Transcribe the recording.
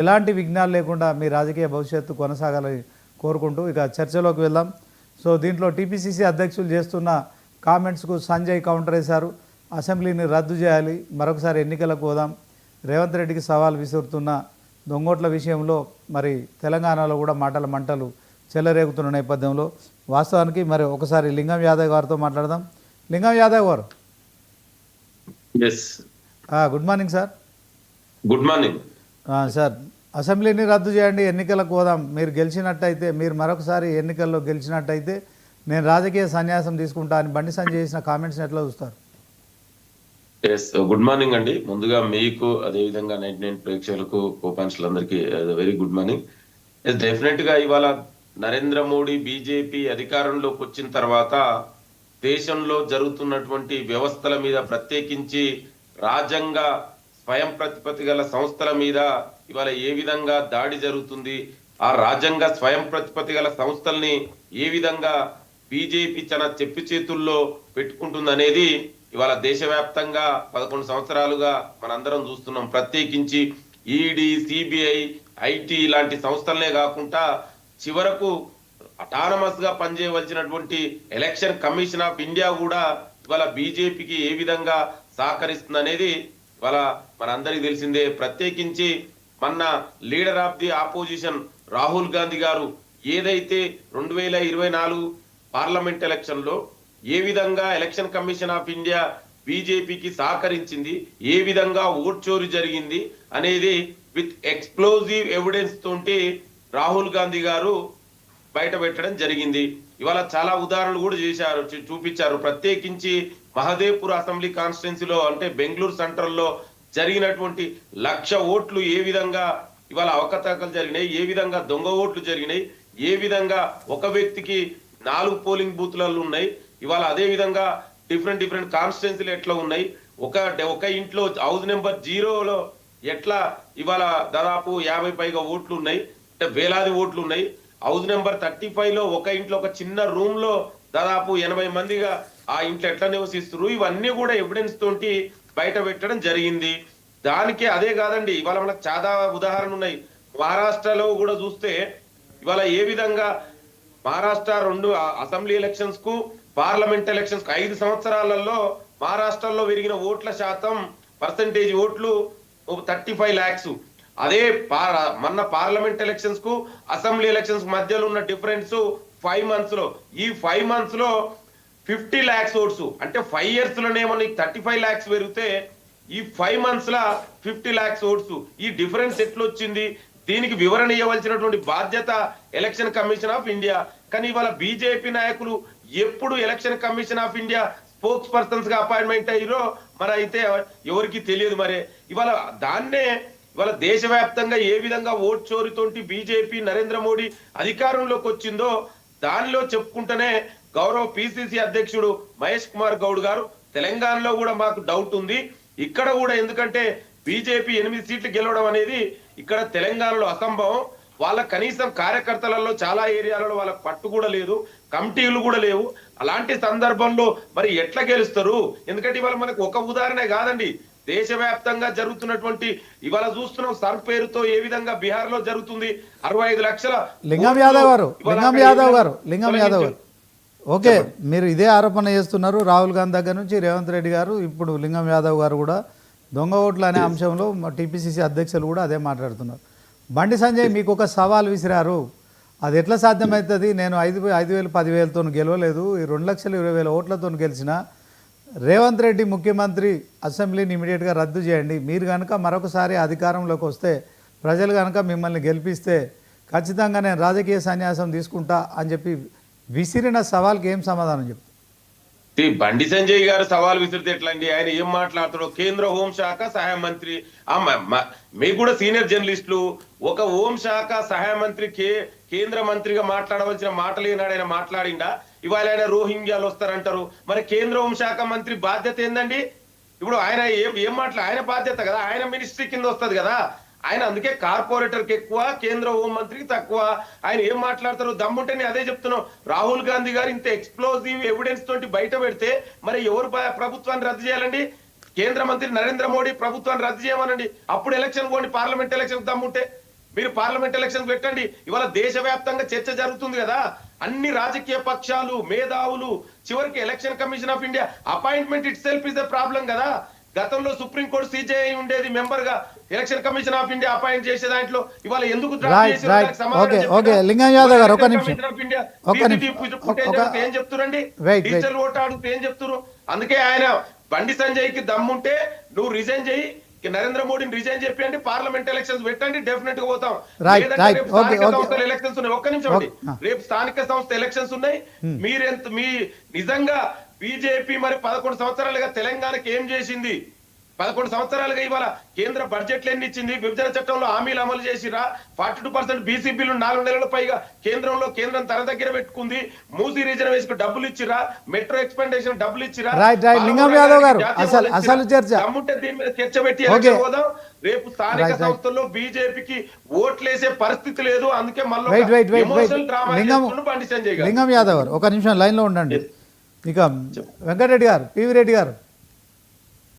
ఎలాంటి విఘ్నాలు లేకుండా మీ రాజకీయ భవిష్యత్తు కొనసాగాలని కోరుకుంటూ ఇక చర్చలోకి వెళ్దాం. సో దీంట్లో టీపీసీసీ అధ్యక్షులు చేస్తున్న కామెంట్స్కు సంజయ్ కౌంటర్ వేశారు. అసెంబ్లీని రద్దు చేయాలి. మరొకసారి ఎన్నికలకు పోదాం. రేవంత్ రెడ్డికి సవాల్ విసురుతున్న దొంగోట్ల విషయంలో మరి తెలంగాణలో కూడా మాటల మంటలు చెలరేగుతున్న నేపథ్యంలో వాస్తవానికి మరి ఒకసారి లింగం యాదవ్ గారితో మాట్లాడదాం. Lingam Yadav garu. Good morning sir good morning sir అసెంబ్లీని రద్దు చేయండి ఎన్నికలకు పోదాం. మీరు గెలిచినట్టయితే మీరు మరొకసారి ఎన్నికల్లో గెలిచినట్టయితే నేను రాజకీయ సన్యాసం తీసుకుంటా అని బండి సంజయ్ చేసిన కామెంట్స్ ఎట్లా చూస్తారు? ఎస్ గుడ్ మార్నింగ్ అండి. ముందుగా మీకు అదేవిధంగా నైన్టీ నైన్ ప్రేక్షకులకు కోపాంక్షలందరికీ వెరీ గుడ్ మార్నింగ్ ఎస్ డెఫినెట్గా ఇవాళ నరేంద్ర మోడీ బీజేపీ అధికారంలోకి వచ్చిన తర్వాత దేశంలో జరుగుతున్నటువంటి వ్యవస్థల మీద ప్రత్యేకించి రాజ్యాంగ స్వయం ప్రతిపత్తి గల సంస్థల మీద ఇవాళ ఏ విధంగా దాడి జరుగుతుంది? ఆ రాజ్యాంగ స్వయం ప్రతిపత్తి గల సంస్థల్ని ఏ విధంగా బీజేపీ తన చెప్పు చేతుల్లో పెట్టుకుంటుంది అనేది ఇవాళ దేశవ్యాప్తంగా పదకొండు సంవత్సరాలుగా మనందరం చూస్తున్నాం. ప్రత్యేకించి ఈడీ సిబిఐ ఐటీ ఇలాంటి సంస్థలనే కాకుండా చివరకు అటానమస్గా పనిచేయవలసినటువంటి ఎలక్షన్ కమిషన్ ఆఫ్ ఇండియా కూడా ఇవాళ బీజేపీకి ఏ విధంగా సహకరిస్తుంది అనేది ఇవాళ మనందరికీ తెలిసిందే ప్రత్యేకించి మన leader of the opposition Rahul Gandhi గారు ఏదైతే రెండు వేల ఇరవై నాలుగు పార్లమెంట్ ఎలక్షన్లో ఏ విధంగా ఎలక్షన్ కమిషన్ ఆఫ్ ఇండియా బీజేపీకి సహకరించింది ఏ విధంగా ఓట్ చోరీ జరిగింది అనేది విత్ ఎక్స్ప్లోజివ్ ఎవిడెన్స్ తోటి రాహుల్ గాంధీ గారు బయట పెట్టడం జరిగింది. ఇవాళ చాలా ఉదాహరణలు కూడా చేశారు చూపించారు. ప్రత్యేకించి మహదేవ్పూర్ అసెంబ్లీ కాన్స్టిట్యున్సీలో అంటే బెంగళూరు సెంట్రల్లో జరిగినటువంటి లక్ష ఓట్లు ఏ విధంగా ఇవాళ అవకతవకలు జరిగినాయి ఏ విధంగా దొంగ ఓట్లు జరిగినాయి ఏ విధంగా ఒక వ్యక్తికి నాలుగు పోలింగ్ బూత్లలో ఉన్నాయి ఇవాళ అదే విధంగా డిఫరెంట్ డిఫరెంట్ కాన్స్టిట్యున్సీలు ఎట్లా ఉన్నాయి ఒక ఒక ఇంట్లో హౌస్ నెంబర్ జీరోలో ఎట్లా ఇవాళ దాదాపు యాభై పైగా ఓట్లు ఉన్నాయి అంటే వేలాది ఓట్లు ఉన్నాయి హౌస్ నెంబర్ థర్టీ ఫైవ్లో ఒక ఇంట్లో ఒక చిన్న రూమ్లో దాదాపు ఎనభై మందిగా ఆ ఇంట్లో ఎట్లా నివసిస్తారు ఇవన్నీ కూడా ఎవిడెన్స్ తోటి బయట పెట్టడం జరిగింది. దానికి అదే కాదండి ఇవాళ మనకు చాలా ఉదాహరణలు ఉన్నాయి మహారాష్ట్రలో కూడా చూస్తే ఇవాళ ఏ విధంగా మహారాష్ట్ర రెండు అసెంబ్లీ ఎలక్షన్స్కు పార్లమెంట్ ఎలక్షన్స్కు ఐదు సంవత్సరాలలో మహారాష్ట్రలో పెరిగిన ఓట్ల శాతం పర్సంటేజ్ ఓట్లు థర్టీ ఫైవ్ ల్యాక్స్ అదే పార్ మొన్న పార్లమెంట్ ఎలక్షన్స్కు అసెంబ్లీ ఎలక్షన్స్ మధ్యలో ఉన్న డిఫరెన్స్ ఫైవ్ మంత్స్లో. ఈ ఫైవ్ మంత్స్లో ఫిఫ్టీ ల్యాక్స్ ఓట్స్. అంటే ఫైవ్ ఇయర్స్ లోనేమో నీకు థర్టీ ఫైవ్ ల్యాక్స్ పెరిగితే ఈ ఫైవ్ మంత్స్ లా ఫిఫ్టీ ల్యాక్స్ ఓట్స్. ఈ డిఫరెన్స్ ఎట్లా వచ్చింది దీనికి వివరణ ఇవ్వవలసినటువంటి బాధ్యత ఎలక్షన్ కమిషన్ ఆఫ్ ఇండియా. కానీ ఇవాళ బీజేపీ నాయకులు ఎప్పుడు ఎలక్షన్ కమిషన్ ఆఫ్ ఇండియా స్పోక్స్ పర్సన్స్గా అపాయింట్మెంట్ అయ్యారో మరి అయితే ఎవరికి తెలియదు మరి. ఇవాళ దాన్నే ఇవాళ దేశవ్యాప్తంగా ఏ విధంగా ఓట్ చోరీతోటి బీజేపీ నరేంద్ర మోడీ అధికారంలోకి వచ్చిందో దానిలో చెప్పుకుంటేనే గౌరవ పిసిసి అధ్యక్షుడు మహేష్ కుమార్ గౌడ్ గారు తెలంగాణలో కూడా మాకు డౌట్ ఉంది. ఇక్కడ కూడా ఎందుకంటే బీజేపీ ఎనిమిది సీట్లు గెలవడం అనేది ఇక్కడ తెలంగాణలో అసంభవం. వాళ్ళ కనీసం కార్యకర్తలలో చాలా ఏరియాలలో వాళ్ళకి పట్టు కూడా లేదు కమిటీలు కూడా లేవు. అలాంటి సందర్భంలో మరి ఎట్లా గెలుస్తారు? ఎందుకంటే ఇవాళ మనకు ఒక ఉదాహరణే కాదండి. దేశవ్యాప్తంగా జరుగుతున్నటువంటి ఇవాళ చూస్తున్నాం సర్ పేరుతో ఏ విధంగా బీహార్లో జరుగుతుంది. అరవై ఐదు లక్షల లింగం యాదవ్ గారు లింగం యాదవ్ గారు లింగం యాదవ్ గారు. ఓకే మీరు ఇదే ఆరోపణ చేస్తున్నారు. రాహుల్ గాంధీ దగ్గర నుంచి రేవంత్ రెడ్డి గారు ఇప్పుడు లింగం యాదవ్ గారు కూడా దొంగ ఓట్లు అనే అంశంలో టీపీసీసీ అధ్యక్షులు కూడా అదే మాట్లాడుతున్నారు. బండి సంజయ్ మీకు ఒక సవాల్ విసిరారు. అది ఎట్లా సాధ్యమవుతుంది? నేను ఐదు ఐదు వేలు పదివేలతో గెలవలేదు. ఈ రెండు లక్షల ఇరవై వేల ఓట్లతో గెలిచిన రేవంత్ రెడ్డి ముఖ్యమంత్రి అసెంబ్లీని ఇమీడియట్గా రద్దు చేయండి. మీరు కనుక మరొకసారి అధికారంలోకి వస్తే ప్రజలు కనుక మిమ్మల్ని గెలిపిస్తే ఖచ్చితంగా నేను రాజకీయ సన్యాసం తీసుకుంటా అని చెప్పి విసిరిన సవాల్కి ఏం సమాధానం చెప్తాను బండి సంజయ్ గారు సవాల్ విసిరితే ఎట్లండి? ఆయన ఏం మాట్లాడుతాడో కేంద్ర హోంశాఖ సహాయ మంత్రి మీకు కూడా సీనియర్ జర్నలిస్టులు ఒక హోంశాఖ సహాయ మంత్రి కే కేంద్ర మంత్రిగా మాట్లాడవలసిన మాటలు ఏనాడు ఆయన మాట్లాడిండా? ఇవాళ ఆయన రోహింగ్యాలు వస్తారంటారు. మరి కేంద్ర హోంశాఖ మంత్రి బాధ్యత ఏందండి? ఇప్పుడు ఆయన ఏం ఏం మాట్లా ఆయన బాధ్యత కదా. ఆయన మినిస్ట్రీ కింద వస్తుంది కదా. ఆయన అందుకే కార్పొరేటర్కి ఎక్కువ కేంద్ర హోంమంత్రికి తక్కువ. ఆయన ఏం మాట్లాడతారు దమ్ముంటే నేను అదే చెప్తున్నాం. రాహుల్ గాంధీ గారు ఇంత ఎక్స్ప్లోజివ్ ఎవిడెన్స్ తోటి బయట పెడితే మరి ఎవరు ప్రభుత్వాన్ని రద్దు చేయాలండి? కేంద్ర మంత్రి నరేంద్ర మోడీ ప్రభుత్వాన్ని రద్దు చేయమనండి. అప్పుడు ఎలక్షన్ పోండి పార్లమెంట్ ఎలక్షన్ దమ్ముంటే. మీరు పార్లమెంట్ ఎలక్షన్ పెట్టండి. ఇవాళ దేశవ్యాప్తంగా చర్చ జరుగుతుంది కదా. అన్ని రాజకీయ పక్షాలు మేధావులు చివరికి election commission of India appointment itself is the problem కదా. గతంలో సుప్రీంకోర్టు సీజేఐ ఉండేది మెంబర్గా election commission of India appoint చేసే దాంట్లో. ఇవాళ ఎందుకు ఏం చెప్తురండి. డిజిటల్ ఓటు అడిగితే ఏం చెప్తున్నారు అందుకే ఆయన బండి సంజయ్కి దమ్ముంటే నువ్వు రిజైన్ చేయి నరేంద్ర మోడీని రిజైన్ చెప్పండి పార్లమెంట్ ఎలక్షన్స్ పెట్టండి డెఫినెట్గా పోతాం. సంస్థల ఎలక్షన్స్ ఉన్నాయి. ఒక్క నిమిషం అండి. రేపు స్థానిక సంస్థ ఎలక్షన్స్ ఉన్నాయి. మీరెంత మీ నిజంగా బీజేపీ మరి పదకొండు సంవత్సరాలుగా తెలంగాణకి ఏం చేసింది? పదకొండు సంవత్సరాలుగా ఇవాళ కేంద్ర బడ్జెట్లు ఎన్ని ఇచ్చింది? విభజన చట్టంలో హామీలు అమలు చేసిరా? Forty two percent BC bill నాలుగు నెలల పైగా కేంద్రంలో కేంద్రం తన దగ్గర పెట్టుకుంది. మూసీ రిజర్వేషన్ డబ్బులు ఇచ్చిరా? మెట్రో ఎక్స్పెండేషన్ డబ్బులు ఇచ్చిరా. లింగం యాదవ్ గారు, అసలు- అసలు? చర్చ. దమ్ముంటే దీని మీద చర్చ పెట్టి పోదాం? రేపు స్థానిక. సంస్థల్లో బీజేపీకి ఓట్లేసే పరిస్థితి లేదు. అందుకే మళ్ళీ లింగం యాదవ్ గారు ఒక నిమిషం లైన్లో ఉండండి. ఇక వెంకటరెడ్డి గారు పివి రెడ్డి గారు.